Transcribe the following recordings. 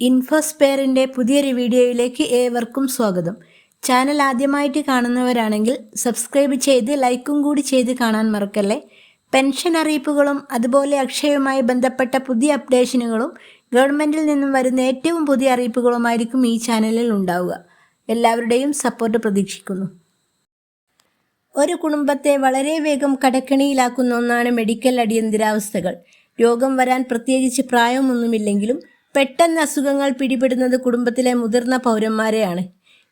ഇൻഫോസ്പെയറിന്റെ പുതിയൊരു വീഡിയോയിലേക്ക് ഏവർക്കും സ്വാഗതം. ചാനൽ ആദ്യമായിട്ട് കാണുന്നവരാണെങ്കിൽ സബ്സ്ക്രൈബ് ചെയ്ത് ലൈക്കും കൂടി ചെയ്ത് കാണാൻ മറക്കല്ലേ. പെൻഷൻ അറിയിപ്പുകളും അതുപോലെ അക്ഷയവുമായി ബന്ധപ്പെട്ട പുതിയ അപ്ഡേഷനുകളും ഗവൺമെന്റിൽ നിന്നും വരുന്ന ഏറ്റവും പുതിയ അറിയിപ്പുകളുമായിരിക്കും ഈ ചാനലിൽ ഉണ്ടാവുക. എല്ലാവരുടെയും സപ്പോർട്ട് പ്രതീക്ഷിക്കുന്നു. ഒരു കുടുംബത്തെ വളരെ വേഗം കടക്കണിയിലാക്കുന്ന ഒന്നാണ് മെഡിക്കൽ അടിയന്തരാവസ്ഥകൾ. രോഗം വരാൻ പ്രത്യേകിച്ച് പ്രായമൊന്നുമില്ലെങ്കിലും പെട്ടെന്ന് അസുഖങ്ങൾ പിടിപെടുന്നത് കുടുംബത്തിലെ മുതിർന്ന പൗരന്മാരെയാണ്.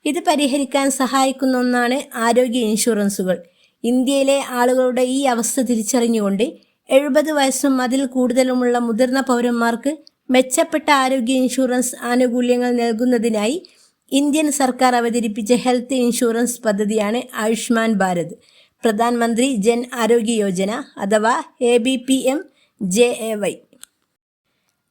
ഇത് പരിഹരിക്കാൻ സഹായിക്കുന്ന ഒന്നാണ് ആരോഗ്യ ഇൻഷുറൻസുകൾ. ഇന്ത്യയിലെ ആളുകളുടെ ഈ അവസ്ഥ തിരിച്ചറിഞ്ഞുകൊണ്ട് എഴുപത് വയസ്സും അതിൽ കൂടുതലുമുള്ള മുതിർന്ന പൗരന്മാർക്ക് മെച്ചപ്പെട്ട ആരോഗ്യ ഇൻഷുറൻസ് ആനുകൂല്യങ്ങൾ നൽകുന്നതിനായി ഇന്ത്യൻ സർക്കാർ അവതരിപ്പിച്ച ഹെൽത്ത് ഇൻഷുറൻസ് പദ്ധതിയാണ് ആയുഷ്മാൻ ഭാരത്. പ്രധാനമന്ത്രി ജൻ ആരോഗ്യ യോജന അഥവാ A B P M J A Y.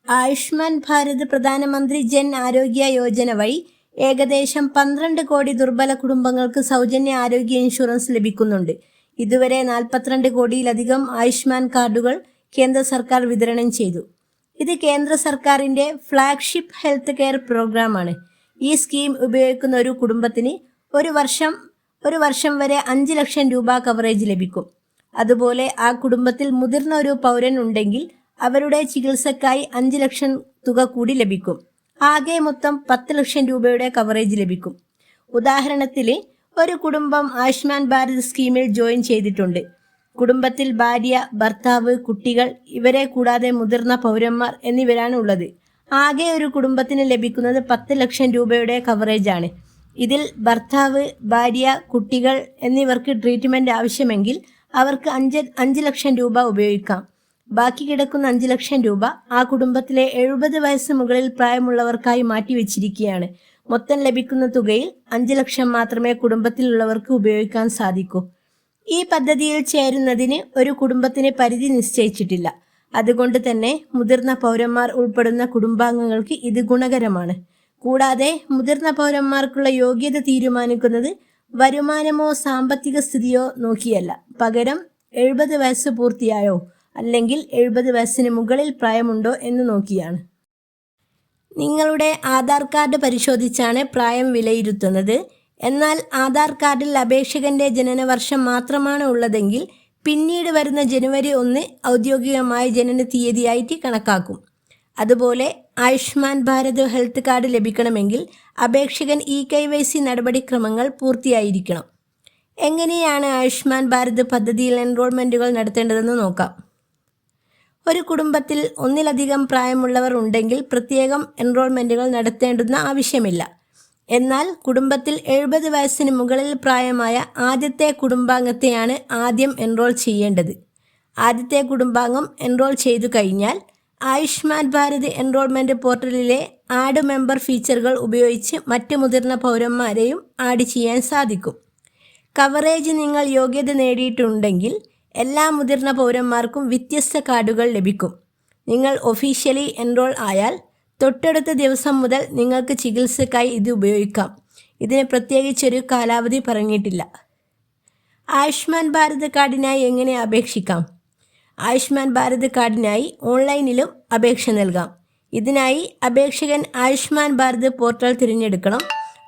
Ayushman Bharat Pradhanmantri Jan Arogya Yojana വഴി ഏകദേശം പന്ത്രണ്ട് കോടി ദുർബല കുടുംബങ്ങൾക്ക് സൗജന്യ ആരോഗ്യ ഇൻഷുറൻസ് ലഭിക്കുന്നുണ്ട്. ഇതുവരെ നാൽപ്പത്തിരണ്ട് കോടിയിലധികം ആയുഷ്മാൻ കാർഡുകൾ കേന്ദ്ര സർക്കാർ വിതരണം ചെയ്തു. ഇത് കേന്ദ്ര സർക്കാരിന്റെ ഫ്ലാഗ്ഷിപ്പ് ഹെൽത്ത് കെയർ പ്രോഗ്രാമാണ്. ഈ സ്കീം ഉപയോഗിക്കുന്ന ഒരു കുടുംബത്തിന് ഒരു വർഷം ഒരു വർഷം വരെ അഞ്ച് ലക്ഷം രൂപ കവറേജ് ലഭിക്കും. അതുപോലെ ആ കുടുംബത്തിൽ മുതിർന്ന ഒരു പൗരൻ ഉണ്ടെങ്കിൽ അവരുടെ ചികിത്സക്കായി അഞ്ച് ലക്ഷം തുക കൂടി ലഭിക്കും. ആകെ മൊത്തം പത്ത് ലക്ഷം രൂപയുടെ കവറേജ് ലഭിക്കും. ഉദാഹരണത്തിൽ ഒരു കുടുംബം ആയുഷ്മാൻ ഭാരത് സ്കീമിൽ ജോയിൻ ചെയ്തിട്ടുണ്ട്. കുടുംബത്തിൽ ഭാര്യ ഭർത്താവ് കുട്ടികൾ ഇവരെ കൂടാതെ മുതിർന്ന പൗരന്മാർ എന്നിവരാണ് ഉള്ളത്. ആകെ ഒരു കുടുംബത്തിന് ലഭിക്കുന്നത് പത്ത് ലക്ഷം രൂപയുടെ കവറേജാണ് ഇതിൽ ഭർത്താവ് ഭാര്യ കുട്ടികൾ എന്നിവർക്ക് ട്രീറ്റ്മെന്റ് ആവശ്യമെങ്കിൽ അവർക്ക് അഞ്ച് അഞ്ച് ലക്ഷം രൂപ ഉപയോഗിക്കാം. ബാക്കി കിടക്കുന്ന അഞ്ചു ലക്ഷം രൂപ ആ കുടുംബത്തിലെ എഴുപത് വയസ്സ് മുകളിൽ പ്രായമുള്ളവർക്കായി മാറ്റിവെച്ചിരിക്കുകയാണ് മൊത്തം ലഭിക്കുന്ന തുകയിൽ അഞ്ചു ലക്ഷം മാത്രമേ കുടുംബത്തിലുള്ളവർക്ക് ഉപയോഗിക്കാൻ സാധിക്കൂ. ഈ പദ്ധതിയിൽ ചേരുന്നതിന് ഒരു കുടുംബത്തിന് പരിധി നിശ്ചയിച്ചിട്ടില്ല. അതുകൊണ്ട് തന്നെ മുതിർന്ന പൗരന്മാർ ഉൾപ്പെടുന്ന കുടുംബാംഗങ്ങൾക്ക് ഇത് ഗുണകരമാണ്. കൂടാതെ മുതിർന്ന പൗരന്മാർക്കുള്ള യോഗ്യത തീരുമാനിക്കുന്നത് വരുമാനമോ സാമ്പത്തിക സ്ഥിതിയോ നോക്കിയല്ല. പകരം എഴുപത് വയസ്സ് പൂർത്തിയായോ? അല്ലെങ്കിൽ എഴുപത് വയസ്സിന് മുകളിൽ പ്രായമുണ്ടോ എന്ന് നോക്കിയാണ്. നിങ്ങളുടെ ആധാർ കാർഡ് പരിശോധിച്ചാണ് പ്രായം വിലയിരുത്തുന്നത്. എന്നാൽ ആധാർ കാർഡിൽ അപേക്ഷകന്റെ ജനനവർഷം മാത്രമാണ് ഉള്ളതെങ്കിൽ പിന്നീട് വരുന്ന ജനുവരി ഒന്ന് ഔദ്യോഗികമായ ജനന തീയതിയായിട്ട് കണക്കാക്കും. അതുപോലെ ആയുഷ്മാൻ ഭാരത് ഹെൽത്ത് കാർഡ് ലഭിക്കണമെങ്കിൽ അപേക്ഷകൻ ഇ കെ വൈ സി നടപടിക്രമങ്ങൾ പൂർത്തിയായിരിക്കണം. എങ്ങനെയാണ് ആയുഷ്മാൻ ഭാരത് പദ്ധതിയിൽ എൻറോൾമെന്റുകൾ നടത്തേണ്ടതെന്ന് നോക്കാം. ഒരു കുടുംബത്തിൽ ഒന്നിലധികം പ്രായമുള്ളവർ ഉണ്ടെങ്കിൽ പ്രത്യേകം എൻറോൾമെന്റുകൾ നടത്തേണ്ടുന്ന ആവശ്യമില്ല. എന്നാൽ കുടുംബത്തിൽ എഴുപത് വയസ്സിന് മുകളിൽ പ്രായമായ ആദ്യത്തെ കുടുംബാംഗത്തെയാണ് ആദ്യം എൻറോൾ ചെയ്യേണ്ടത്. ആദ്യത്തെ കുടുംബാംഗം എൻറോൾ ചെയ്തു കഴിഞ്ഞാൽ ആയുഷ്മാൻ ഭാരത് എൻറോൾമെന്റ് പോർട്ടലിലെ ആഡ് മെമ്പർ ഫീച്ചറുകൾ ഉപയോഗിച്ച് മറ്റ് മുതിർന്ന പൗരന്മാരെയും ആഡ് ചെയ്യാൻ സാധിക്കും. കവറേജ് നിങ്ങൾ യോഗ്യത നേടിയിട്ടുണ്ടെങ്കിൽ എല്ലാ മുതിർന്ന പൗരന്മാർക്കും വ്യത്യസ്ത കാർഡുകൾ ലഭിക്കും. നിങ്ങൾ ഒഫീഷ്യലി എൻറോൾ ആയാൽ തൊട്ടടുത്ത ദിവസം മുതൽ നിങ്ങൾക്ക് ചികിത്സക്കായി ഇത് ഉപയോഗിക്കാം. ഇതിന് പ്രത്യേകിച്ചൊരു കാലാവധി പറഞ്ഞിട്ടില്ല. ആയുഷ്മാൻ ഭാരത് കാർഡിനായി എങ്ങനെ അപേക്ഷിക്കാം? ആയുഷ്മാൻ ഭാരത് കാർഡിനായി ഓൺലൈനിലും അപേക്ഷ നൽകാം. ഇതിനായി അപേക്ഷകൻ ആയുഷ്മാൻ ഭാരത് പോർട്ടൽ തിരഞ്ഞെടുക്കണം.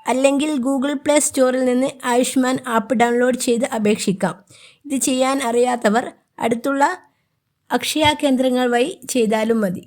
അല്ലെങ്കിൽ ഗൂഗിൾ പ്ലേ സ്റ്റോറിൽ നിന്ന് ആയുഷ്മാൻ ആപ്പ് ഡൗൺലോഡ് ചെയ്ത് അപേക്ഷിക്കാം. ഇത് ചെയ്യാൻ അറിയാത്തവർ അടുത്തുള്ള അക്ഷയ കേന്ദ്രങ്ങൾ വഴി ചെയ്താലും മതി.